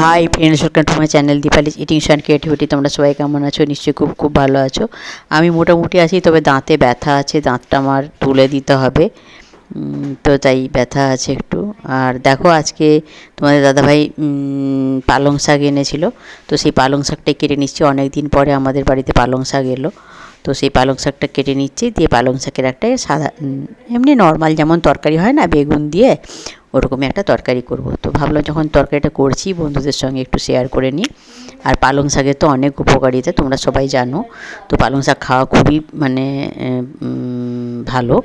Hi friends welcome to my channel Dipali eating and creativity তোমরা সবাই কেমন আছো? নিশ্চয়ই খুব খুব ভালো আছো। আমি মোটামুটি আছি, তবে দাঁতে ব্যথা আছে, দাঁতটা আমার তুলে দিতে হবে। তো তাই ব্যথা আছে একটু। আর দেখো আজকে তোমাদের দাদাভাই পালং শাক এনেছিল। তো সেই পালং শাকটাই কেটে নিচ্ছি। অনেক দিন পরে আমাদের বাড়িতে পালং শাক এলো। তো সেই পালং শাকটা কেটে নিচ্ছি, দিয়ে পালং শাকের একটা সাদা এমনি নর্মাল যেমন তরকারি হয় না, বেগুন দিয়ে ওরকমই একটা তরকারি করব। তো ভাবলাম যখন তরকারিটা করছি, বন্ধুদের সঙ্গে একটু শেয়ার করে নিই। আর পালং শাকের তো অনেক উপকারিতা, তোমরা সবাই জানো। তো পালং শাক খাওয়া খুবই মানে ভালো।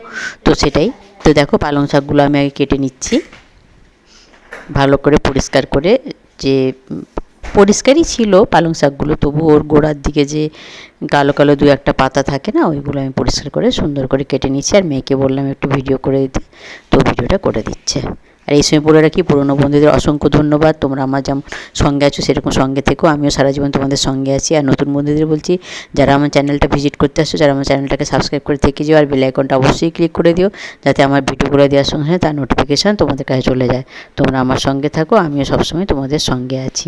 তো সেটাই। তো দেখো পালং শাকগুলো আমি আগে কেটে নিচ্ছি। ভালো করে পরিষ্কার করে যে পরিষ্কারই ছিল পালং শাকগুলো, তবু ওর গোড়ার দিকে যে কালো কালো দু একটা পাতা থাকে না, ওইগুলো আমি পরিষ্কার করে সুন্দর করে কেটে নিচ্ছি আর মেয়েকে বললাম, একটু ভিডিও করে দিতে তো ভিডিওটা করে দিচ্ছে। আর এই সময় বলে রাখি, পুরনো বন্ধুদের অসংখ্য ধন্যবাদ। তোমরা আমার যেমন সঙ্গে আছো, সেরকম সঙ্গে থেকো। আমিও সারা জীবন তোমাদের সঙ্গে আছি। আর নতুন বন্ধুদের বলছি, যারা আমার চ্যানেলটা ভিজিট করতে আসছো, যারা আমার চ্যানেলটাকে সাবস্ক্রাইব করে থেকে যেও, আর বেল আইকনটা অবশ্যই ক্লিক করে দিও, যাতে আমার ভিডিওগুলো দেওয়ার সঙ্গে সঙ্গে তার নোটিফিকেশান তোমাদের কাছে চলে যায়। তোমরা আমার সঙ্গে থাকো, আমিও সবসময় তোমাদের সঙ্গে আছি।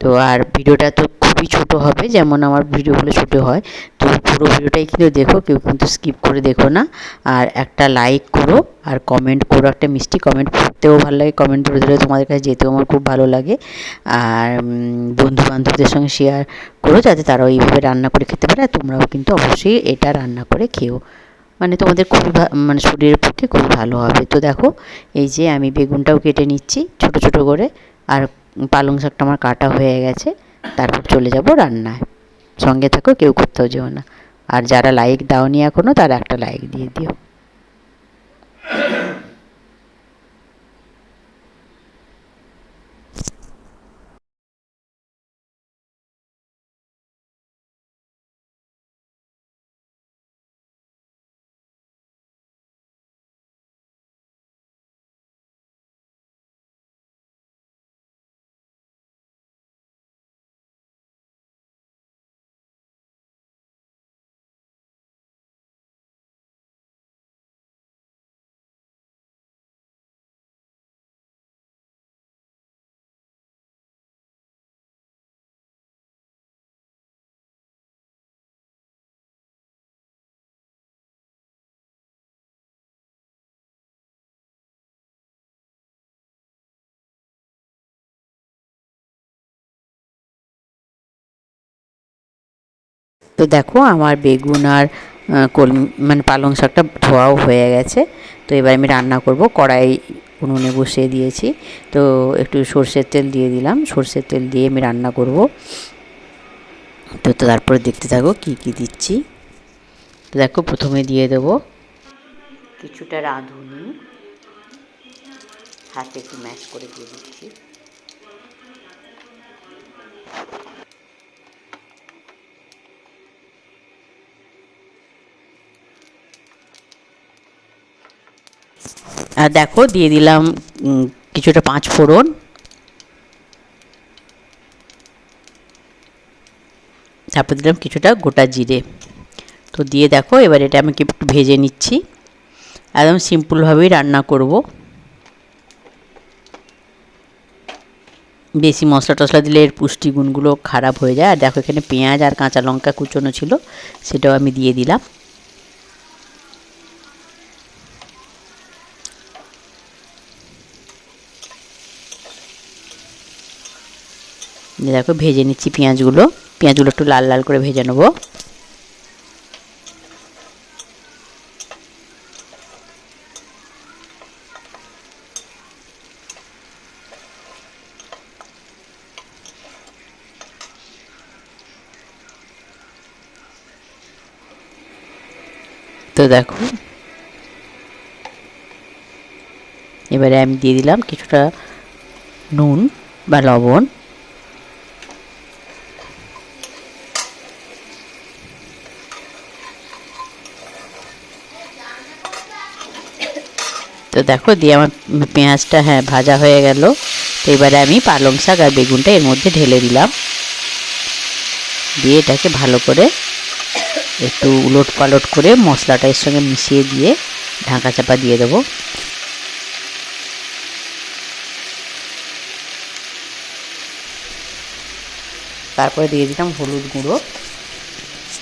তো আর ভিডিওটা তো খুবই ছোট হবে, যেমন আমার ভিডিওগুলো ছোট হয়। তো পুরো ভিডিওটাই কিন্তু দেখো, কেউ কিন্তু স্কিপ করে দেখো না। আর একটা লাইক করো, আর কমেন্ট করো, একটা মিষ্টি কমেন্ট পড়তেও ভালো লাগে। কমেন্ট ধরে ধরে তোমাদের কাছে যেতেও আমার খুব ভালো লাগে। আর বন্ধু বান্ধবদের সঙ্গে শেয়ার করো, যাতে তারাও এইভাবে রান্না করে খেতে পারে। আর তোমরাও কিন্তু অবশ্যই এটা রান্না করে খেও। মানে তোমাদের খুবই মানে শরীরের পক্ষে খুবই ভালো হবে। তো দেখো, এই যে আমি বেগুনটাও কেটে নিচ্ছি, ছোট ছোট করে। আর পালং শাকটা আমার কাটা হয়ে গেছে, তারপর চলে যাব রান্নায়। সঙ্গে থাকো, কেউ করতেও যেও না। আর যারা লাইক দাওনি এখনও তারা একটা লাইক দিয়ে দিও। তো দেখো আমার বেগুন আর কল মানে পালং শাকটা ধোয়াও হয়ে গেছে। তো এবার আমি রান্না করব। কড়াই উনুনে বসিয়ে দিয়েছি। তো একটু সর্ষের তেল দিয়ে দিলাম। সর্ষের তেল দিয়ে আমি রান্না করব। তো তারপরে দেখতে থাকো কি কি দিচ্ছি। তো দেখো প্রথমে দিয়ে দেবো কিছুটা রাঁধুনি। হাতে একটু ম্যাশ করে দিয়ে দিচ্ছি। আর দেখো, দিয়ে দিলাম কিছুটা পাঁচ ফোড়ন। তারপর দিলাম কিছুটা গোটা জিরে। তো দিয়ে দেখো, এবার এটা আমি একটু ভেজে নিচ্ছি। একদম সিম্পলভাবেই রান্না করব। বেশি মশলা টশলা দিলে এর পুষ্টিগুণগুলো খারাপ হয়ে যায়। আর দেখো, এখানে পেঁয়াজ আর কাঁচা লঙ্কা কুচোনো ছিল, সেটাও আমি দিয়ে দিলাম। দেখো, ভেজে নিচ্ছি পেঁয়াজগুলো। পেঁয়াজগুলো একটু লাল লাল করে ভেজে নেব। তো দেখো, এবারে আমি দিয়ে দিলাম কিছুটা নুন বা লবণ। তো দেখো দিয়ে আমার পেঁয়াজটা হ্যাঁ ভাজা হয়ে গেল। তো এবারে আমি পালং শাক আর বেগুনটা এর মধ্যে ঢেলে দিলাম। দিয়ে এটাকে ভালো করে একটু উলট পালট করে মশলাটা এর সঙ্গে মিশিয়ে দিয়ে ঢাকা চাপা দিয়ে দেবো। তারপরে দিয়ে দিলাম হলুদ গুঁড়ো।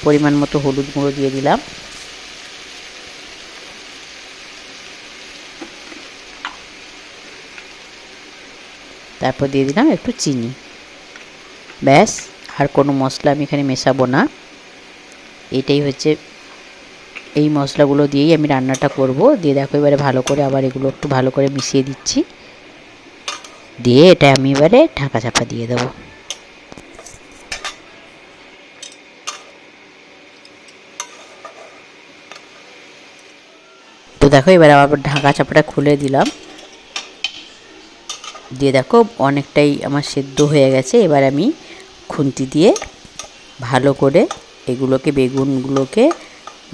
পরিমাণ মতো হলুদ গুঁড়ো দিয়ে দিলাম। তারপর দিয়ে দিলাম একটু চিনি। ব্যাস, আর কোনো মশলা আমি এখানে মেশাবো না। এটাই হচ্ছে এই মশলাগুলো দিয়েই আমি রান্নাটা করব। দিয়ে দেখো এবারে ভালো করে আবার এগুলো একটু ভালো করে মিশিয়ে দিচ্ছি। দিয়ে এটা আমি এবারে ঢাকা চাপা দিয়ে দেবো। তো দেখো এবার আবার ঢাকা চাপাটা খুলে দিলাম। দিয়ে দেখো, অনেকটাই আমার সেদ্ধ হয়ে গেছে। এবার আমি খুন্তি দিয়ে ভালো করে এগুলোকে, বেগুনগুলোকে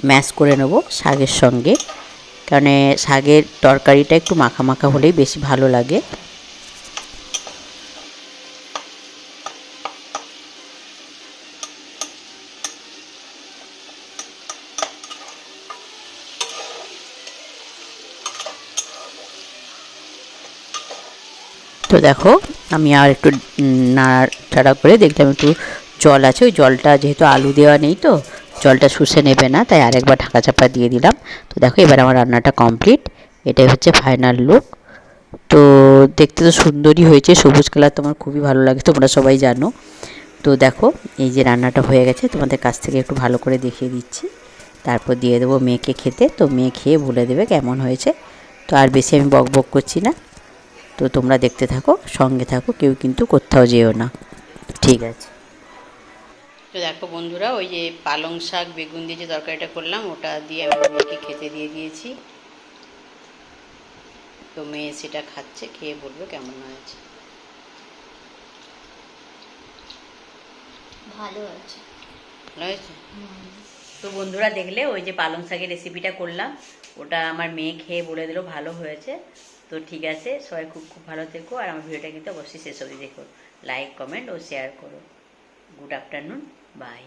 ম্যাশ করে নেব শাকের সঙ্গে। কারণ শাকের তরকারিটা একটু মাখা মাখা হলেই বেশি ভালো লাগে। তো দেখো, আমি আর একটু নাড়াচাড়া করে দেখলাম একটু জল আছে। ওই জলটা যেহেতু আলু দেওয়া নেই তো, জলটা শুষে নেবে না, তাই আরেকবার ঢাকা চাপা দিয়ে দিলাম। তো দেখো, এবার আমার রান্নাটা কমপ্লিট এটাই হচ্ছে ফাইনাল লুক তো দেখতে তো সুন্দরই হয়েছে, সবুজ কালার তোমার খুবই ভালো লাগে, তোমরা সবাই জানো। তো দেখো, এই যে রান্নাটা হয়ে গেছে, তোমাদের কাছ থেকে একটু ভালো করে দেখিয়ে দিচ্ছি। তারপর দিয়ে দেবো মেয়েকে খেতে, তো মেয়ে খেয়ে বলে দেবে কেমন হয়েছে। তো আর বেশি আমি বক বক করছি না। তো তোমরা দেখতে থাকো সঙ্গে থাকো কেউ কিন্তু কোথাও যেও না। ঠিক আছে। তো দেখো বন্ধুরা ওই যে পালং শাক বেগুন দিয়ে যে তরকারিটা করলাম ওটা দিয়ে আমি মেয়েকে খেতে দিয়ে দিয়েছি। তো মেয়ে সেটা খাচ্ছে খেয়ে বলবে কেমন হয়েছে। ভালো আছে ভালো হয়েছে? তো বন্ধুরা দেখলে ওই যে পালং শাকের রেসিপিটা করলাম ওটা আমার মেয়ে খেয়ে বলে দিল ভালো হয়েছে। তো ঠিক আছে, সবাই খুব খুব ভালো থেকো আর আমার ভিডিওটা কিন্তু অবশ্যই শেষ অবধি দেখো। লাইক কমেন্ট ও শেয়ার করো। Good afternoon bye